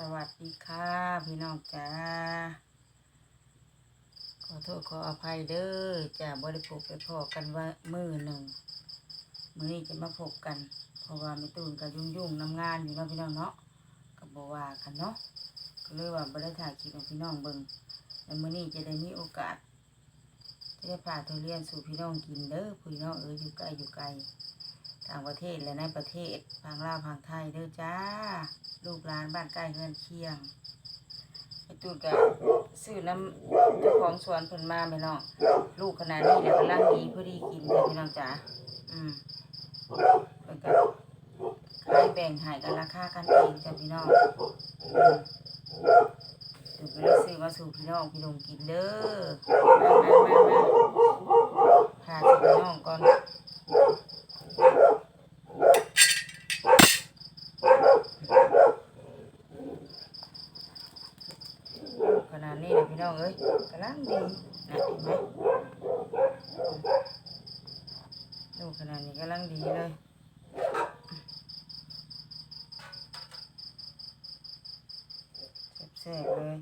สวัสดีค่ะพี่น้องจ้าขอโทษขออภัยเด้อจ้าบริพบไปพอกันว่ามือหนึ่งมือนี้จะมาพบกัน เพราะว่าไม่ตูนกับยุ่งยุ่งๆนำงานอยู่นะพี่น้องเนาะกับบว่ากันเนาะก็เลยว่าบริถ่ายคลิปให้พี่น้องเบิ่งแล้วมือนี้จะได้มีโอกาสจะได้พาทุเรียนสู่พี่น้องกินเด้อพี่น้องเอออยู่ไกลอยู่ไกล ต่างประเทศและในประเทศพังลาวพังไทยเด้อจ้า ลูกหลานบ้านใกล้เฮือนเคียงไอตูนก็ซื้อน้ำเจ้าของสวนเพิ่นมาไหมน้องลูกขนาดนี้แล้วกำลังดีพอดีกินจ้ะพี่น้องจ๋าอืมเพิ่นก็ขายแบ่งหายกันราคากันเองจ้ะพี่น้องอืมตูนก็เลยซื้อมาสู่พี่น้องพี่น้องกินเด้อมามามามาพาพี่น้องก่อน ขนาดนี้เลยพี่น้องเอ้ยกำลัง นะดีไหมดูขนาดนี้กำลังดีเลยแซ่บเลย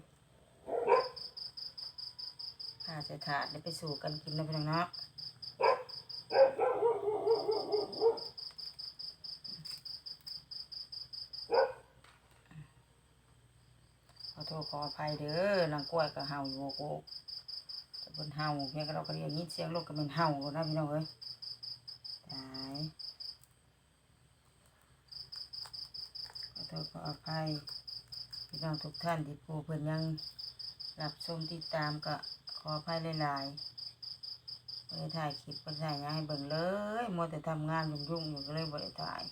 ผ่าใส่ถาดได้ไปสู่กันกินนะพี่น้องเนาะขอโทษขออภัยเด้อนางกล้วยก็เห่าอยู่โก กจะเป็นเห่าเพียงก็เราก็เรียกยินเสียงลูกก็เป็นเห่านะพี่น้องเอ้ยตายขอโทษขออภัยพี่น้องทุกท่านที่ผู้เพิ่อนยังรับชมติดตามก็ขออภัยหลายๆบ่ได้ถ่ายคลิปบ่ได้ถ่ายยังให้เบิ่งเลยมัวแต่ทำงานยุ่งๆอยู่ก็เลยบ่ได้ถ่าย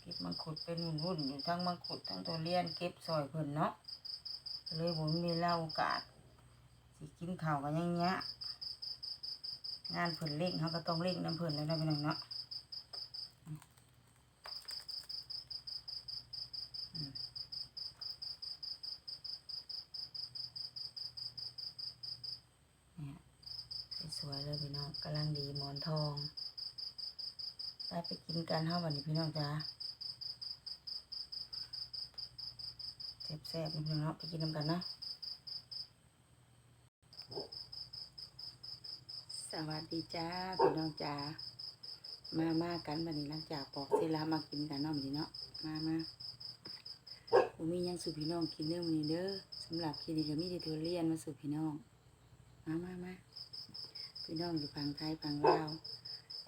เก็บมังคุดเป็นหุ่นๆอยู่ทั้งมังคุดทั้งตัวเลียนเก็บซอยเพิ่นเนาะเลยผมมีเล่าโอกาส สิกินข้าวกันยังเงี้ยงานเพิ่นเร่งเขาก็ต้องเร่งน้ำเพิ่นแล้วนะพี่น้องเนาะอืมอืมเนี่ยสวยเลยพี่น้องกำลังดีหมอนทองไปไปกินกันเท่าวันนี้พี่น้องจ้าแซ่บๆนิดนึงไปกินน้ำกันนะ สวัสดีจ้าพี่น้องจ้ามามากันวันนี้หลังจากปอกเสร็จแล้วมากินกันนาะวันนี้เนาะมามาผมมียังสู่พี่น้องกินเด้อวันนี้เด้อสำหรับคลินิกก็มีแต่เธอเรียนมาสู่พี่น้องมามามาพี่น้องอยู่ฝั่งไทยฝั่งลาว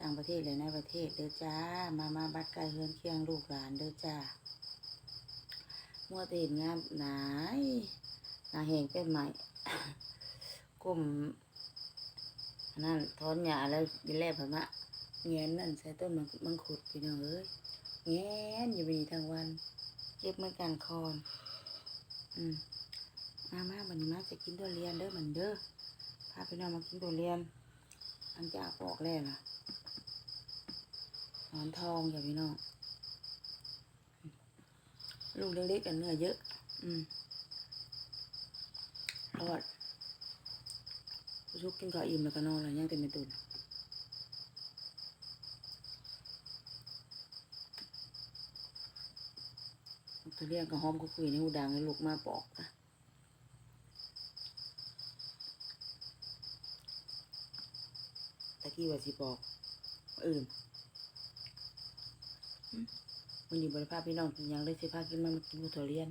ต่างประเทศและในประเทศเด้อจ้า มามาบัดไกลเฮือนเคียงลูกหลานเด้อจ้ามัวแต่เห็นงานหนายหนาแหงเป็นใหม่กลุ่ม อันนั่นถอนหญ้าแล้วยินแลผมอะแงนนั่นใส่ต้นมังมังคุดพี่น้องเอ้ยแงนอยู่ดีทั้งวันเจ็บเมือนกันคอนอืมมามาบันนี้มาจะกินตัวเรียนเด้อเหมือนเด้อพาพี่น้องมากินตัวเรียน อันจะปอกแล้วนะหนอนทองอย่าพี่น้องลูกเล็กๆกันเนื้อเยอะ อืมทอด ชุกกินข้าวอิ่มแล้วก็นอนแล้วยังเต็มไม่ตุนตะเรียกกับหอมก็คุยในหูดังให้ลูกมาปอกนะตะกี้ว่าสิปอกอื่นวันนี้บริภาพพี่น้องกินหยังเลยสิพากินมันมากินบุตรเรียน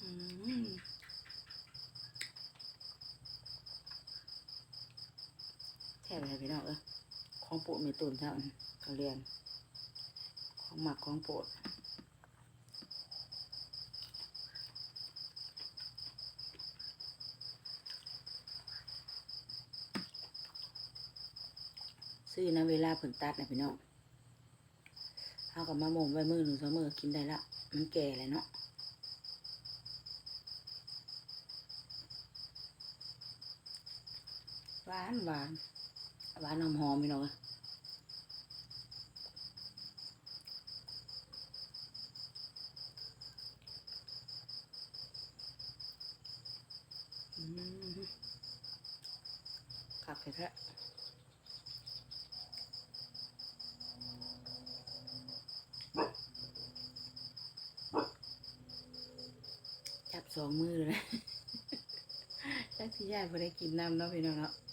อืม แท่เลยพี่น้องเออของโปรดมีตุนเท่านั้นเขาเรียน ของหมักของโปรดซื้อนะเวลาผลตัดนะพี่น้องเอากับมะม่วงไว้มือหนึ่งสองมือกินได้ละ มันแก่เลยเนาะหวานหวาน หวานหอมๆพี่น้องขับไปแท้จับสองมือเลยจักที่ยายพอได้กินน้ำเนาะพี่น้องเนาะ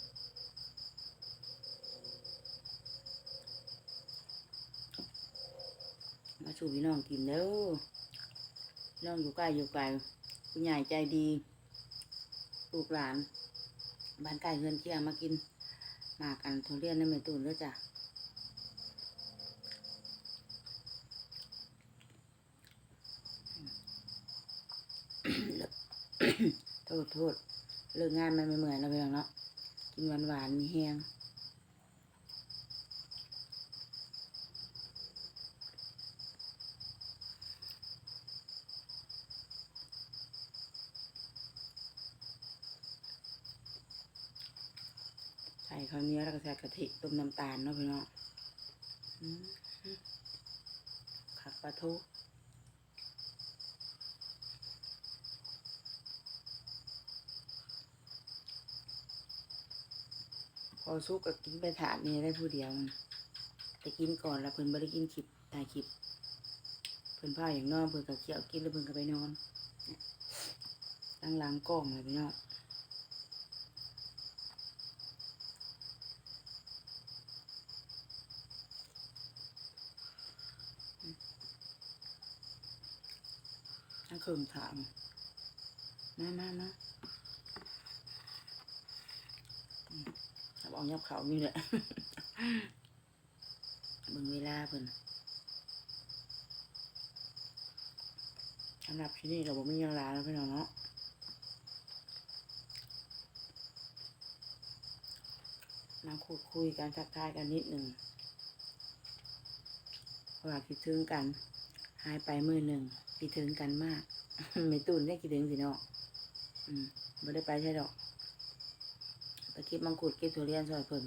มาสู่พี่น้องกินเด้อพี่น้องอยู่ใกล้อยู่ไกลคุณยายใจดีลูกหลานบ้านใกล้เฮือนเคียงมากินมากันทุเรียนในเมตูนด้อจ้ะโทษโทษเลิกงานมันไม่เหมือนเราไปหรอกเนาะกินหวานหวานมีแห้ง ข้าวเนียวแล้วก็ใส่กะทิต้มน้ำตาลเนาะพี่น้องอืมขักปลาทูพอสุกก็กินไปถาดนี้ได้ผู้เดียวมันไปกินก่อนแล้วเพิ่นบ่ได้กินคลิปถ่ายคลิปเพิ่นพาอย่างนอนเพิ่นก็เกี่ยวกินแล้วเพิ่นก็ไปนอนตั้งหล้างกล้องเลยพี่น้อง ทั้งคืนถาม มามามาเอายับเขามีแหละบิ่งเวลาเพิ่นสำหรับที่นี่เราบอกไม่ยังลาแล้วพี่น้องเนาะมาคุยคุยกันทักทายกันนิดหนึ่งว่าคิดถึงกัน หายไปมือหนึ่งคิดถึงกันมาก ไม่ตุนได้คิดถึงสิเนาะอืมไม่ได้ไปใช่ดอกไปเก็บมังคุดเก็บทุเรียนซอยเพิ่น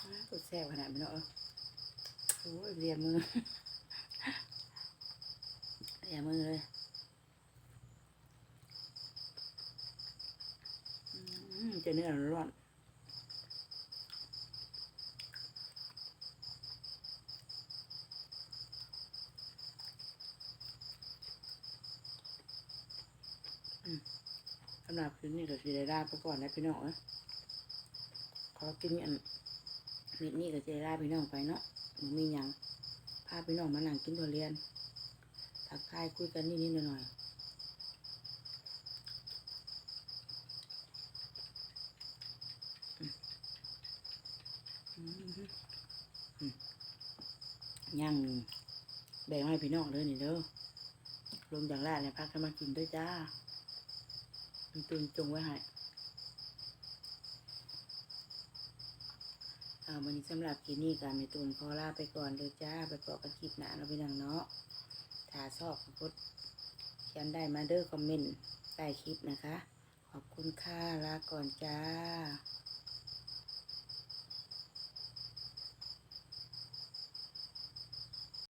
อ้าวกดแซ่บขนาดนี้เนาะ อ้ยเรียมือเรียมือเลยจะเนื้อร้อนสำหรับคืนนี้เราสิได้ลาไปก่อนนะพี่น้องนะขอกินอันนี้ก็จะได้ลาพี่น้องไปเนาะ หนูมีหยังพาพี่น้องมานั่งกินถั่วเรียนทักทายคุยกันนิดๆหน่อยๆย่างแบ่งให้พี่น้องเลยนี่เด้อลงจากร้านเนี่ยพักกันมากินด้วยจ้าตุนจงไว้ให้่าวันนี้สำหรับคลิปนี้การเมตุนขอลาไปก่อนเลยจ้า ไปเกาะกันคลิปหนาเราะพี่น้องเนาะถ้าชอบกดเขียนได้มาเด้อคอมเมนต์ใต้คลิปนะคะ ขอบคุณค่ะลาก่อนจ้า